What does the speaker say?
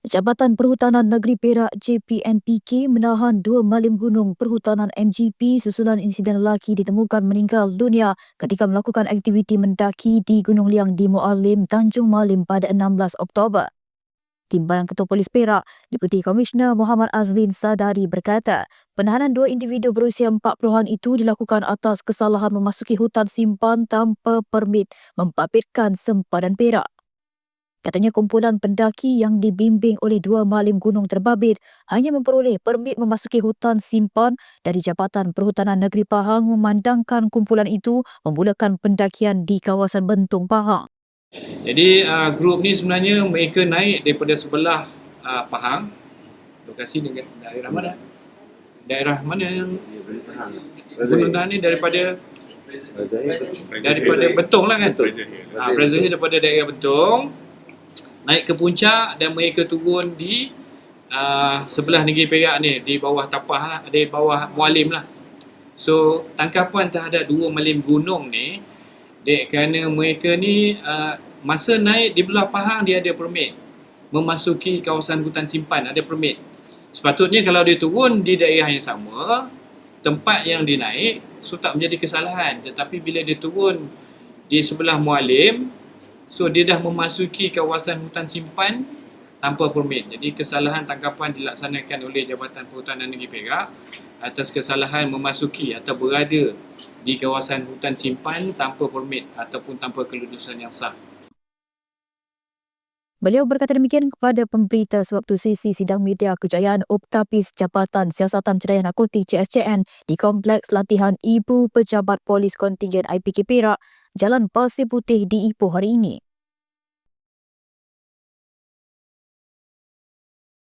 Jabatan Perhutanan Negeri Perak JPNPK menahan dua malim gunung perhutanan MGP susulan insiden lelaki ditemukan meninggal dunia ketika melakukan aktiviti mendaki di Gunung Liang di Mualim, Tanjung Malim pada 16 Oktober. Timbalan Ketua Polis Perak, Deputi Komisioner Muhammad Azlin Sadari berkata, penahanan dua individu berusia 40-an itu dilakukan atas kesalahan memasuki hutan simpan tanpa permit membabitkan sempadan Perak. Katanya kumpulan pendaki yang dibimbing oleh dua malim gunung terbabit hanya memperoleh permit memasuki hutan simpan dari Jabatan Perhutanan Negeri Pahang memandangkan kumpulan itu memulakan pendakian di kawasan Bentung Pahang. Jadi uh, grup ni sebenarnya mereka naik daripada sebelah uh, Pahang. Lokasi dengan daerah mana? Daerah mana yang Gunung ni daripada daripada Betong lah kan? Ha, Presently daripada daerah Betong naik ke puncak dan mereka turun di uh, sebelah negeri Perak ni di bawah tapah lah, di bawah Mualim lah. So tangkapan terhadap dua malim gunung ni dek kerana mereka ni uh, masa naik di belah Pahang dia ada permit memasuki kawasan hutan simpan ada permit. Sepatutnya kalau dia turun di daerah yang sama tempat yang dia naik so tak menjadi kesalahan tetapi bila dia turun di sebelah Mualim So dia dah memasuki kawasan hutan simpan tanpa permit. Jadi kesalahan tangkapan dilaksanakan oleh Jabatan Perhutanan Negeri Perak atas kesalahan memasuki atau berada di kawasan hutan simpan tanpa permit ataupun tanpa kelulusan yang sah. Beliau berkata demikian kepada pemberita sewaktu sesi sidang media kejayaan Optapis Jabatan Siasatan Ceraian Narkotik CSCN di Kompleks Latihan Ibu Pejabat Polis Kontingen IPK Perak, Jalan Pasir Putih di Ipoh hari ini.